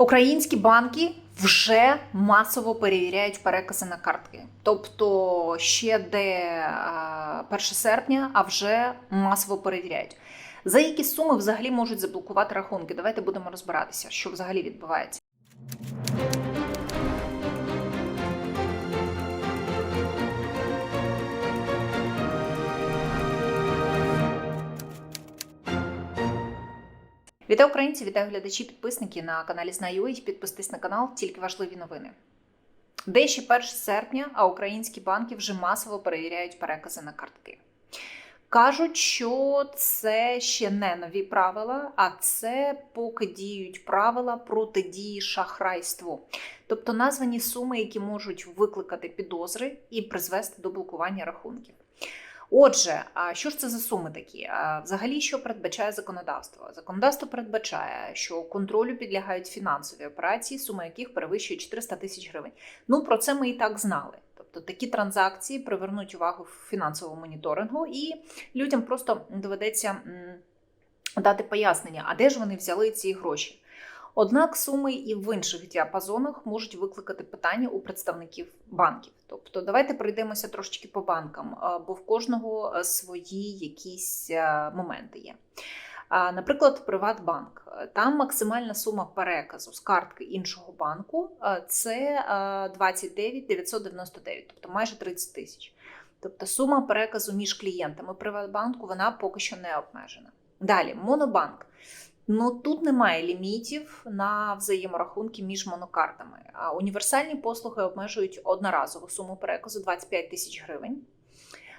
Українські банки вже масово перевіряють перекази на картки. Тобто ще де е, 1 серпня, а вже масово перевіряють. За які суми взагалі можуть заблокувати рахунки? Давайте будемо розбиратися, що взагалі відбувається. Вітаю українці, вітаю глядачі, підписники на каналі Знаю. Підписуйтесь на канал, тільки важливі новини. Де ще 1 серпня, а українські банки вже масово перевіряють перекази на картки. Кажуть, що це ще не нові правила, а це поки діють правила протидії шахрайству, тобто названі суми, які можуть викликати підозри і призвести до блокування рахунків. Отже, що ж це за суми такі? Взагалі, що передбачає законодавство? Законодавство передбачає, що контролю підлягають фінансові операції, сума яких перевищує 400 тисяч гривень. Ну про це ми і так знали. Тобто такі транзакції привернуть увагу фінансового моніторингу, і людям просто доведеться дати пояснення, а де ж вони взяли ці гроші. Однак суми і в інших діапазонах можуть викликати питання у представників банків. Тобто, давайте пройдемося трошечки по банкам, бо в кожного е, свої якісь е, моменти є. Наприклад, Приватбанк. Там максимальна сума переказу з картки іншого банку е, це е, 29 999, тобто майже 30 тисяч. Тобто сума переказу між клієнтами Приватбанку вона поки що не обмежена. Далі, Монобанк. Ну тут немає лімітів на взаєморахунки між монокартами. А універсальні послуги обмежують одноразову суму переказу 25 тисяч гривень.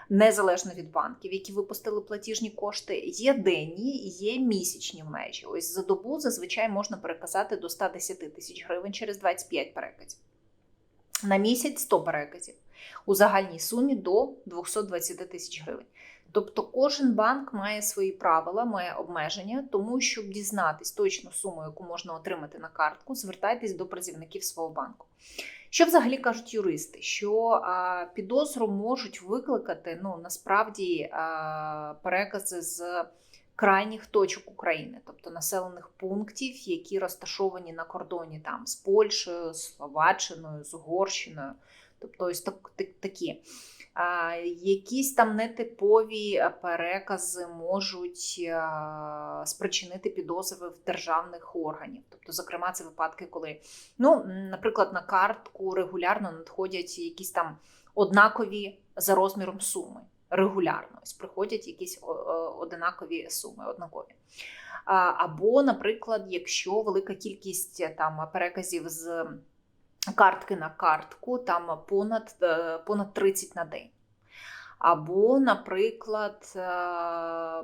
Незалежно від банків, які випустили платіжні кошти, є денні, є місячні межі. Ось за добу зазвичай можна переказати до 110 тисяч гривень через 25 переказів. На місяць 100 переказів у загальній сумі до 220 тисяч гривень. Тобто кожен банк має свої правила, має обмеження, тому щоб дізнатись точну суму, яку можна отримати на картку, звертайтесь до працівників свого банку. Що взагалі кажуть юристи? Що а, підозру можуть викликати ну насправді а, перекази з крайніх точок України, тобто населених пунктів, які розташовані на кордоні там з Польщею, Словаччиною, з Угорщиною, тобто ось так, так, такі. А, Якісь там нетипові перекази можуть а, спричинити підозри в державних органів. Тобто, зокрема, це випадки, коли, ну, наприклад, на картку регулярно надходять якісь там однакові за розміром суми. Регулярно ось приходять якісь о- о- одинакові суми, однакові. Або, наприклад, якщо велика кількість там переказів з картки на картку, там понад, е, понад 30 на день. Або, наприклад, е,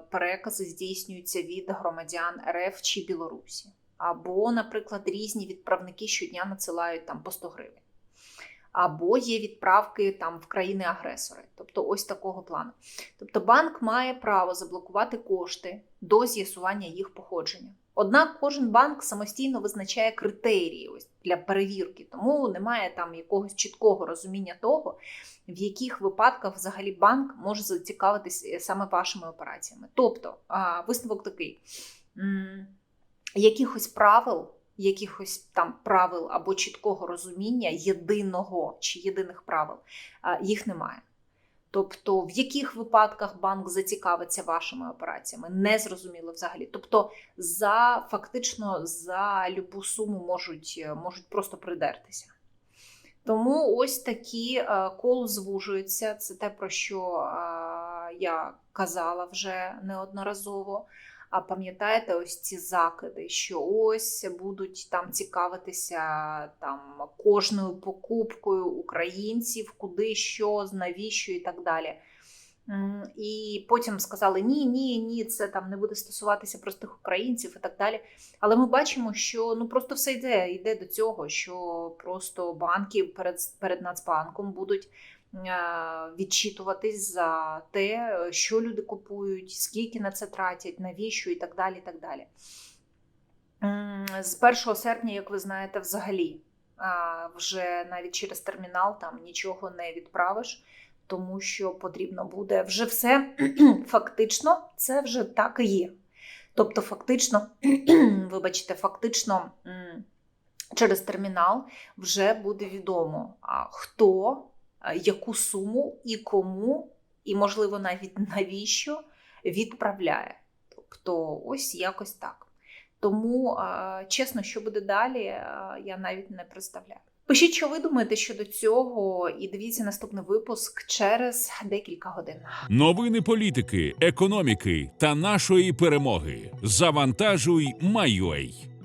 перекази здійснюються від громадян РФ чи Білорусі. Або, наприклад, різні відправники щодня надсилають там по 100 гривень. Або є відправки там в країни-агресори, тобто ось такого плану. Тобто банк має право заблокувати кошти до з'ясування їх походження. Однак кожен банк самостійно визначає критерії ось для перевірки, тому немає там якогось чіткого розуміння того, в яких випадках взагалі банк може зацікавитись саме вашими операціями. Тобто, висновок такий: якихось правил, якихось там правил або чіткого розуміння єдиного чи єдиних правил їх немає. Тобто, в яких випадках банк зацікавиться вашими операціями, не зрозуміло взагалі. Тобто, за фактично за любу суму можуть, можуть просто придертися. Тому ось такі е, коло звужуються. Це те, про що е, я казала вже неодноразово. А пам'ятаєте, ось ці закиди, що ось будуть там цікавитися там кожною покупкою українців, куди, що, навіщо і так далі. І потім сказали: ні, ні, ні, це там не буде стосуватися простих українців і так далі. Але ми бачимо, що ну просто все йде, йде до цього, що просто банки перед, перед Нацбанком будуть відчитуватись за те, що люди купують, скільки на це тратять, навіщо і так далі. І так далі. З 1 серпня, як ви знаєте, взагалі вже навіть через термінал там нічого не відправиш, тому що потрібно буде вже все фактично, це вже так і є. Тобто, фактично, вибачте, фактично. через термінал вже буде відомо, хто, яку суму і кому, і, можливо, навіть навіщо відправляє. Тобто, ось якось так. Тому, чесно, що буде далі, я навіть не представляю. Пишіть, що ви думаєте щодо цього, і дивіться наступний випуск через декілька годин. Новини політики, економіки та нашої перемоги. Завантажуй, Майой.